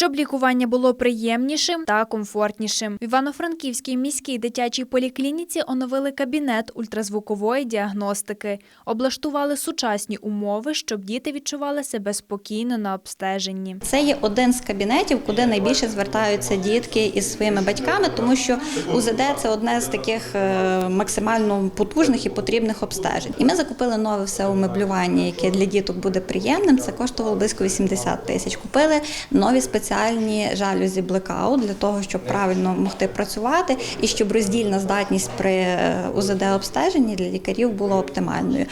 щоб лікування було приємнішим та комфортнішим. В Івано-Франківській міській дитячій поліклініці оновили кабінет ультразвукової діагностики, облаштували сучасні умови, щоб діти відчували себе спокійно на обстеженні. Це є один з кабінетів, куди найбільше звертаються дітки із своїми батьками, тому що УЗД це одне з таких е, максимально потужних і потрібних обстежень. І ми закупили нове все умеблювання, яке для діток буде приємним. Це коштувало близько 80 тисяч. Купили нові спеціальні жалюзі блекаут для того, щоб правильно могти працювати і щоб роздільна здатність при е, УЗД обстеженні для лікарів була оптимальною.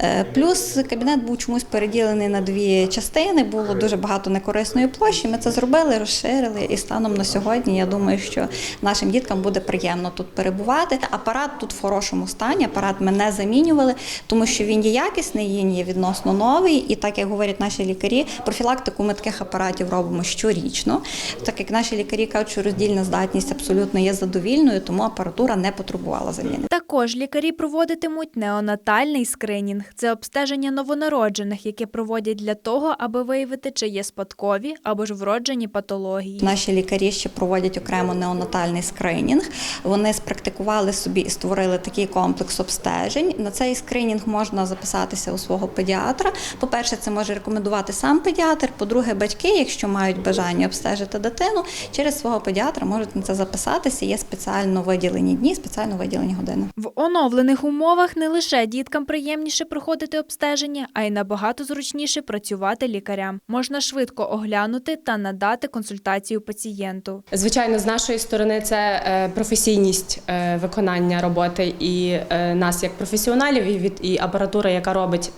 Е, Плюс кабінет був чомусь переділений на дві частини. Було дуже багато некорисної площі. Ми це зробили, розширили. І станом на сьогодні я думаю, що нашим діткам буде приємно тут перебувати. Апарат тут в хорошому стані. Апарат ми не замінювали, тому що він є якісний, він є відносно новий. І так як говорять наші лікарі, профілактику ми таких апаратів робимо щорічно. Так як наші лікарі кажуть, що роздільна здатність абсолютно є задовільною, тому апаратура не потребувала заміни. Також лікарі проводитимуть неонатальний скринінг. Це обстеження новонароджених, яке проводять для того, аби виявити, чи є спадкові або ж вроджені патології. Наші лікарі ще проводять окремо неонатальний скринінг. Вони спрактикували собі і створили такий комплекс обстежень. На цей скринінг можна записатися у свого педіатра. По-перше, це може рекомендувати сам педіатр. По-друге, батьки, якщо мають бажання обстежити дитину, через свого педіатра можуть на це записатися. Є спеціально виділені дні, спеціально виділені години. В оновлених умовах не лише діткам приємніше проходити обстеження, а й набагато зручніше працювати лікарям. Можна швидко оглянути та надати консультацію пацієнту. Звичайно, з нашої сторони це е, професійність е, виконання роботи і е, нас як професіоналів, і від і апаратура, яка робить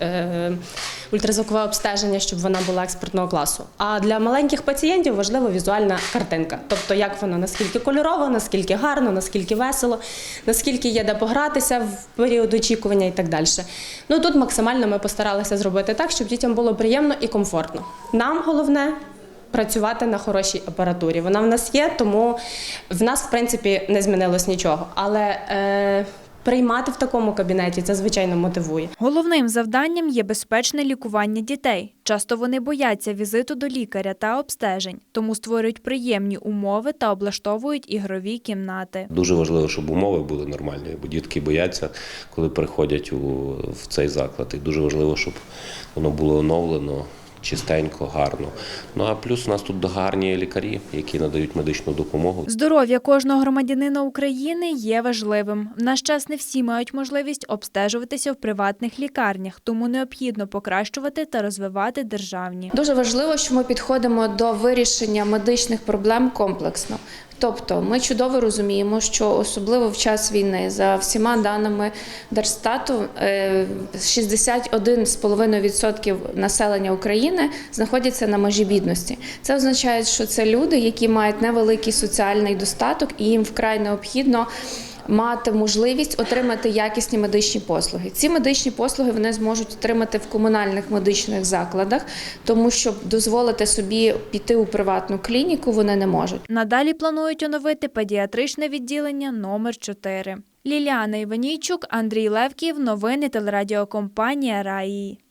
ультразвукове обстеження, щоб вона була експертного класу. А для маленьких пацієнтів важлива візуальна картинка, тобто як воно наскільки кольорово, наскільки гарно, наскільки весело, наскільки є де погратися в період очікування і так далі. Ну тут максимально ми постаралися зробити так, щоб дітям було приємно і комфортно. Нам головне працювати на хорошій апаратурі. Вона в нас є, тому в нас, в принципі, не змінилось нічого. Але е, приймати в такому кабінеті це звичайно мотивує. Головним завданням є безпечне лікування дітей. Часто вони бояться візиту до лікаря та обстежень, тому створюють приємні умови та облаштовують ігрові кімнати. Дуже важливо, щоб умови були нормальні, бо дітки бояться, коли приходять у, в цей заклад. І дуже важливо, щоб воно було оновлено. Чистенько, гарно. Ну а плюс у нас тут гарні лікарі, які надають медичну допомогу. Здоров'я кожного громадянина України є важливим. В наш час не всі мають можливість обстежуватися в приватних лікарнях, тому необхідно покращувати та розвивати державні. Дуже важливо, що ми підходимо до вирішення медичних проблем комплексно. Тобто, ми чудово розуміємо, що особливо в час війни, за всіма даними Держстату, е, 61,5% населення України знаходяться на межі бідності. Це означає, що це люди, які мають невеликий соціальний достаток, і їм вкрай необхідно мати можливість отримати якісні медичні послуги. Ці медичні послуги вони зможуть отримати в комунальних медичних закладах, тому що дозволити собі піти у приватну клініку вони не можуть. Надалі планують оновити педіатричне відділення номер 4 Ліліана Іванійчук, Андрій Левків. Новини телерадіокомпанія Раї.